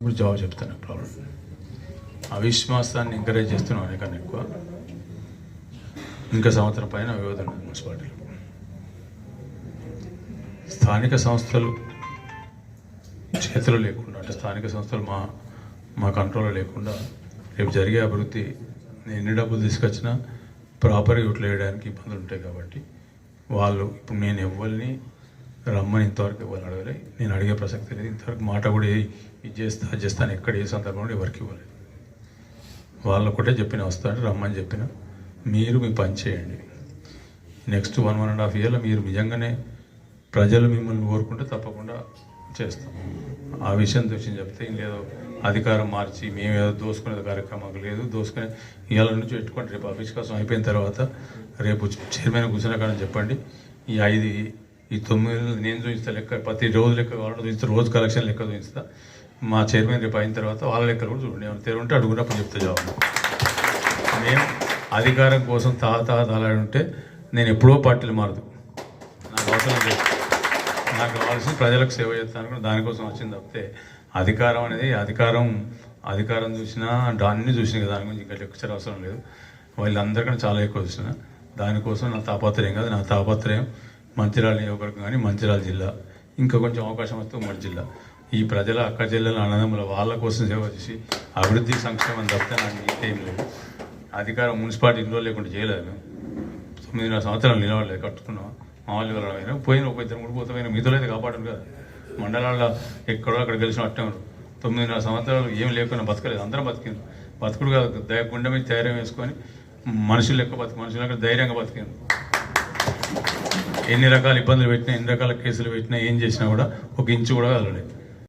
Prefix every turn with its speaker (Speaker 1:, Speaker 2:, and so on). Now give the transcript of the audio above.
Speaker 1: ఇప్పుడు జవాబు చెప్తాను ప్రాబ్లం అవిశ్వాసాన్ని ఎంకరేజ్ చేస్తున్నాం అనేకన్నా ఎక్కువ. ఇంకా సంవత్సరం పైన వివాదం మున్సిపాలిటీలు స్థానిక సంస్థలు చేతులు లేకుండా అంటే స్థానిక సంస్థలు మా మా కంట్రోల్లో లేకుండా రేపు జరిగే అభివృద్ధి నేను ఎన్ని డబ్బులు తీసుకొచ్చినా ప్రాపర్గా యూటిలైజ్ చేయడానికి ఇబ్బందులు ఉంటాయి కాబట్టి వాళ్ళు ఇప్పుడు నేను ఎవరిని రమ్మని ఇంతవరకు ఎవరిని అడగలే. నేను అడిగే ప్రసక్తి లేదు. ఇంతవరకు మాట కూడా ఇది చేస్తా అది చేస్తాను ఎక్కడ ఏ సందర్భంలో ఎవరికి ఇవ్వలేదు. వాళ్ళు ఒకటే చెప్పిన వస్తాను రమ్మని చెప్పిన మీరు మీ పని చేయండి. Next one one and half ఇయర్లో మీరు నిజంగానే ప్రజలు మిమ్మల్ని కోరుకుంటే తప్పకుండా చేస్తాం. ఆ విషయం దృష్టి చెప్తే ఏం అధికారం మార్చి మేమేదో దోసుకునే కార్యక్రమం లేదు. దోసుకునే ఇవాళ నుంచి పెట్టుకోండి. రేపు ఆఫీస్ కోసం అయిపోయిన తర్వాత రేపు చైర్మన్ కూర్చున్న కానీ చెప్పండి. ఈ ఐదు ఈ తొమ్మిది నేను చూపిస్తా లెక్క ప్రతి రోజు లెక్క కావాలంటే చూపిస్తా రోజు కలెక్షన్ లెక్క చూపిస్తా. మా చైర్మన్ రేపు అయిన తర్వాత వాళ్ళ లెక్కలు కూడా చూడండి. ఏమైనా తెరుంటే అడుగునప్పుడు చెప్తా జవాబు. నేను అధికారం కోసం తా తా ఉంటే నేను ఎప్పుడో పార్టీలు మారదు. నాకు అవసరం లేదు. నాకు కావాల్సిన ప్రజలకు సేవ చేస్తాను దానికోసం వచ్చింది తప్పితే అధికారం అనేది అధికారం అధికారం చూసినా దాన్ని చూసిన కదా దాని గురించి ఇంకా లెక్చర్ అవసరం లేదు. వాళ్ళందరికన్నా చాలా ఎక్కువ చూసిన. దానికోసం నా తాపత్రయం కాదు నా తాపత్రయం మంచిర్యాల నియోజకవర్గం కానీ మంచిర్యాల జిల్లా. ఇంకా కొంచెం అవకాశం వస్తే ఉమ్మడి జిల్లా. ఈ ప్రజల అక్క జిల్లాల అన్నదమ్ముల వాళ్ళ కోసం సేవ చేసి అభివృద్ధి సంక్షేమం తప్పితే నాకు ఇంకేం లేదు. అధికారం మున్సిపాలిటీ ఇంట్లో లేకుండా చేయలేదు మేము. తొమ్మిదిన్నర సంవత్సరాలు నిలబడలేదు కట్టుకున్నాం. మామూలుగా వెళ్ళడం పోయిన ఒక ఇద్దరు మూడు పోతే పోయిన మిగతా అయితే కాపాడను కదా. మండలాల్లో ఎక్కడో అక్కడ గెలిచిన అట్టారు తొమ్మిదిన్నర సంవత్సరాలు ఏం లేకుండా బతకలేదు. అందరం బతికింది బతుకుడు కాదు దయ గుండె మీద ధైర్యం వేసుకొని మనుషులు ఎక్కువ బతుకు మనుషులు ధైర్యంగా బతికింది ఎన్ని రకాల ఇబ్బందులు పెట్టినా ఎన్ని రకాల కేసులు పెట్టినా ఏం చేసినా కూడా ఒక ఇంచు కూడా కదలలేదు